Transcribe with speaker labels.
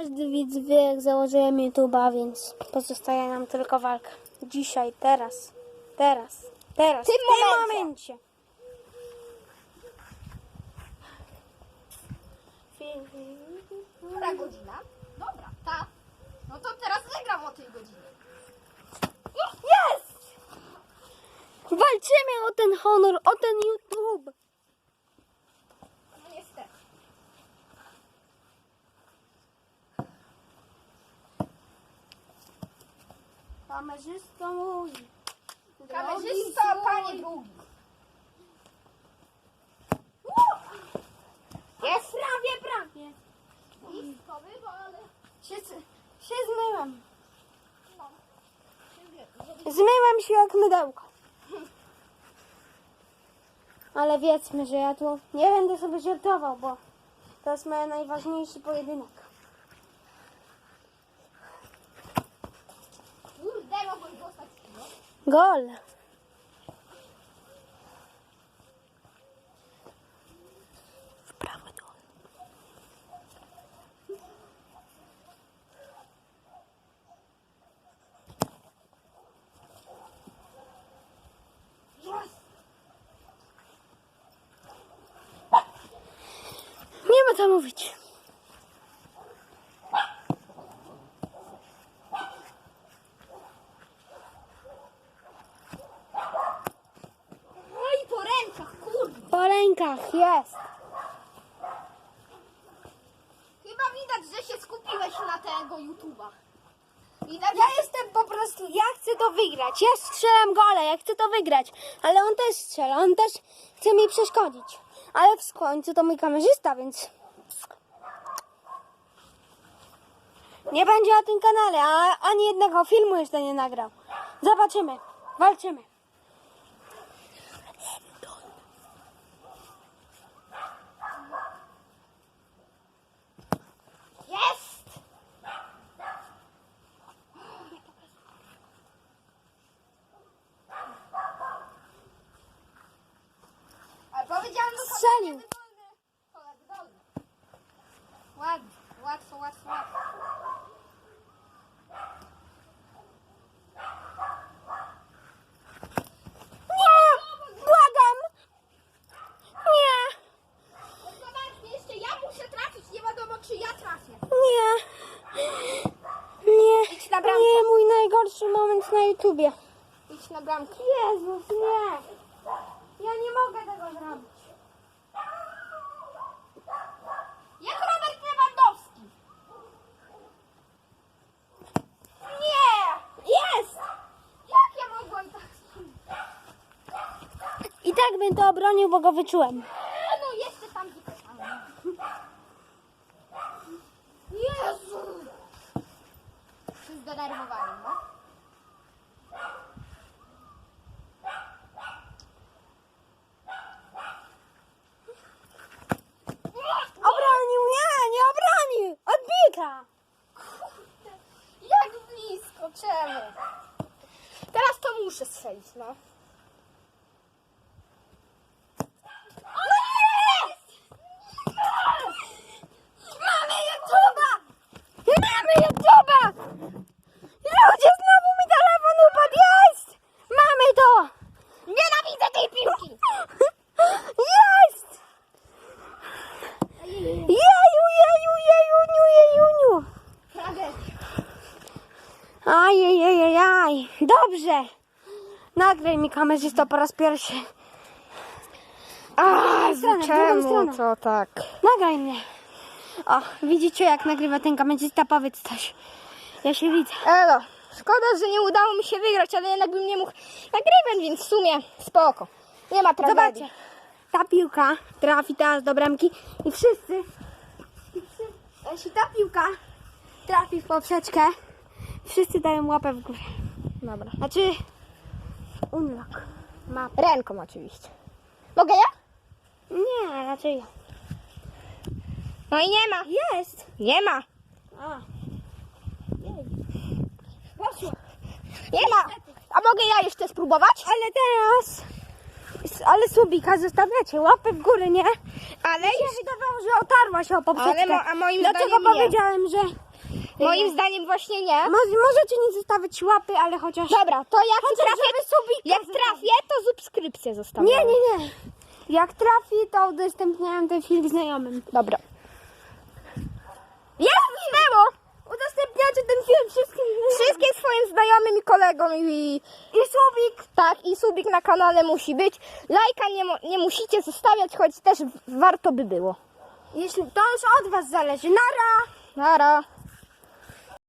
Speaker 1: Każdy widz wie, jak założyłem YouTube'a, więc pozostaje nam tylko walka. Dzisiaj, teraz, teraz, teraz,
Speaker 2: tym
Speaker 1: w tym
Speaker 2: momencie.
Speaker 1: momencie.
Speaker 2: Która godzina? Dobra, ta. No to teraz zagram o tej godzinie.
Speaker 1: Jest! Walczymy o ten honor, o ten YouTube. Kamerzysto mój.
Speaker 2: Kamerzysto, panie drugi.
Speaker 1: Jest prawie, prawie.
Speaker 2: Blisko było, ale...
Speaker 1: Się, się zmyłem.
Speaker 2: No.
Speaker 1: Zmyłem się jak mydełko. Ale wiedzmy, że ja tu nie będę sobie żartował, bo to jest mój najważniejszy pojedynek. Gol. Nie ma co mówić.
Speaker 2: No i po rękach, kurde.
Speaker 1: Rękach jest.
Speaker 2: Chyba widać, że się skupiłeś na tego YouTube'a. Widać,
Speaker 1: Ja jestem po prostu, ja chcę to wygrać. Ja strzelam gole, ja chcę to wygrać. Ale on też strzela, on też chce mi przeszkodzić. Ale w końcu to mój kamerzysta, więc... Nie będzie na tym kanale, a ani jednego filmu jeszcze nie nagrał. Zobaczymy, walczymy.
Speaker 2: Jest! Ale powiedziałem, że
Speaker 1: Strzelił.
Speaker 2: Ładnie, łatwo, łatwo, łatwo.
Speaker 1: Nie! Mój najgorszy moment na YouTubie.
Speaker 2: Idź na bramkę.
Speaker 1: Jezus, nie! Ja nie mogę tego zrobić.
Speaker 2: Jak Robert Lewandowski. Nie!
Speaker 1: Jest!
Speaker 2: Jak ja mogłem tak
Speaker 1: I tak bym to obronił, bo go wyczułem.
Speaker 2: No jeszcze tam. Jezu! Się zdenerwowałem, no.
Speaker 1: Obronił, nie, nie obronił! Odbita!
Speaker 2: Jak blisko, czemu? Teraz to muszę strzelić, no.
Speaker 1: Ajajajaj, dobrze. Nagraj mi kamerzysto po raz pierwszy.
Speaker 2: A,
Speaker 1: stronę, drugą stronę.
Speaker 2: to tak?
Speaker 1: Nagraj mnie. O, widzicie jak nagrywa ten kamerzysta? Powiedz coś. Ja się widzę.
Speaker 2: Elo, szkoda, że nie udało mi się wygrać, ale jednak bym nie mógł nagrywać, więc w sumie spoko. Nie ma tragedii.
Speaker 1: Zobaczcie. Ta piłka trafi teraz do bramki i wszyscy jeśli ta piłka trafi w poprzeczkę, wszyscy dają łapę w górę.
Speaker 2: Dobra.
Speaker 1: Znaczy, unlock. Map.
Speaker 2: Ręką oczywiście. Mogę ja?
Speaker 1: Nie, raczej ja.
Speaker 2: No i nie ma.
Speaker 1: Jest.
Speaker 2: Nie ma.
Speaker 1: A.
Speaker 2: Poszło. Nie ma. A mogę ja jeszcze spróbować?
Speaker 1: Ale teraz, ale Subika zostawiacie łapę w górę, nie?
Speaker 2: Ale
Speaker 1: Mi się wydawało, że otarła się o poprzeczkę.
Speaker 2: Ale mo- a moim
Speaker 1: Dlatego
Speaker 2: zdaniem nie.
Speaker 1: powiedziałem, że
Speaker 2: Moim zdaniem właśnie nie.
Speaker 1: Może, możecie nie zostawiać łapy, ale chociaż...
Speaker 2: Dobra, to jak
Speaker 1: Chociaż
Speaker 2: trafię, jak
Speaker 1: zostawić.
Speaker 2: trafię, to subskrypcję zostawię.
Speaker 1: Nie, nie, nie. Jak trafi, to udostępniałem ten film znajomym.
Speaker 2: Dobra. Jest było!
Speaker 1: Udostępniacie ten film wszystkim
Speaker 2: Wszystkim swoim znajomym i kolegom i,
Speaker 1: I Subik.
Speaker 2: tak, i subik na kanale musi być. Lajka nie, mo- nie musicie zostawiać, choć też warto by było.
Speaker 1: Jeśli to już od was zależy. Nara!
Speaker 2: Nara.